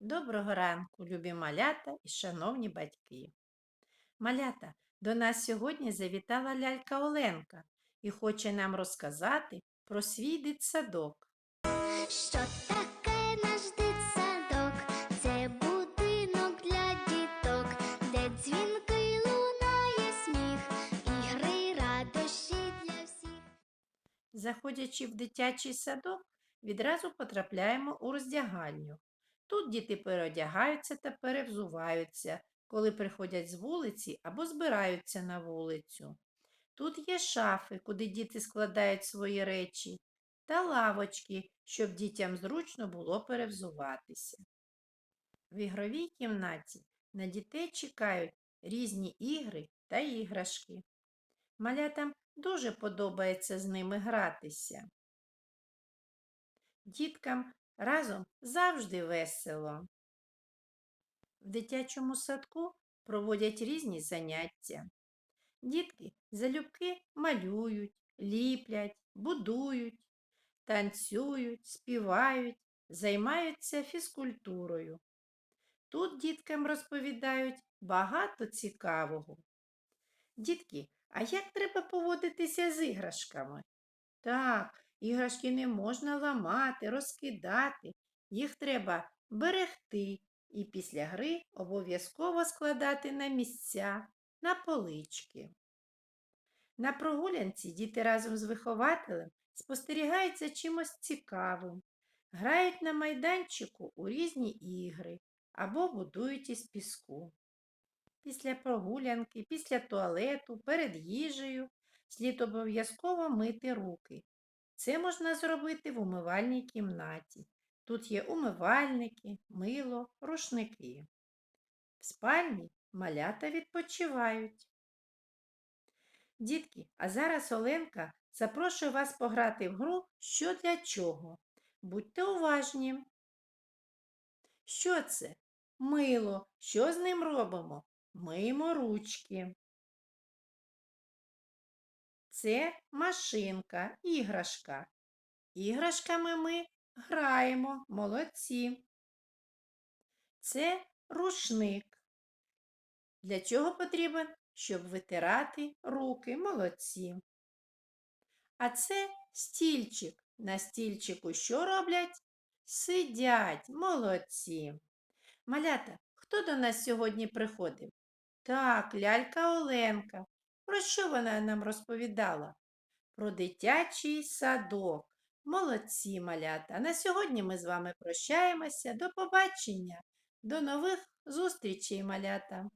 Доброго ранку, любі малята і шановні батьки. Малята, до нас сьогодні завітала лялька Оленка і хоче нам розказати про свій дитсадок. Що таке наш дитсадок? Це будинок для діток, де дзвінки лунає сміх, ігри, радощі для всіх. Заходячи в дитячий садок, відразу потрапляємо у роздягальню. Тут діти переодягаються та перевзуваються, коли приходять з вулиці або збираються на вулицю. Тут є шафи, куди діти складають свої речі, та лавочки, щоб дітям зручно було перевзуватися. В ігровій кімнаті на дітей чекають різні ігри та іграшки. Малятам дуже подобається з ними гратися. Діткам разом завжди весело. В дитячому садку проводять різні заняття. Дітки залюбки малюють, ліплять, будують, танцюють, співають, займаються фізкультурою. Тут діткам розповідають багато цікавого. Дітки, а як треба поводитися з іграшками? Так, іграшки не можна ламати, розкидати. Їх треба берегти і після гри обов'язково складати на місця, на полички. На прогулянці діти разом з вихователем спостерігають за чимось цікавим, грають на майданчику у різні ігри або будують із піску. Після прогулянки, після туалету, перед їжею слід обов'язково мити руки. Це можна зробити в умивальній кімнаті. Тут є умивальники, мило, рушники. В спальні малята відпочивають. Дітки, а зараз Оленка запрошує вас пограти в гру що для чого. Будьте уважні. Що це? Мило. Що з ним робимо? Миємо ручки. Це машинка, іграшка. Іграшками ми граємо, молодці. Це рушник. Для чого потрібен? Щоб витирати руки, молодці. А це стільчик. На стільчику що роблять? Сидять, молодці. Малята, хто до нас сьогодні приходив? Так, лялька Оленка. Про що вона нам розповідала? Про дитячий садок. Молодці малята. На сьогодні ми з вами прощаємося. До побачення. До нових зустрічей, малята.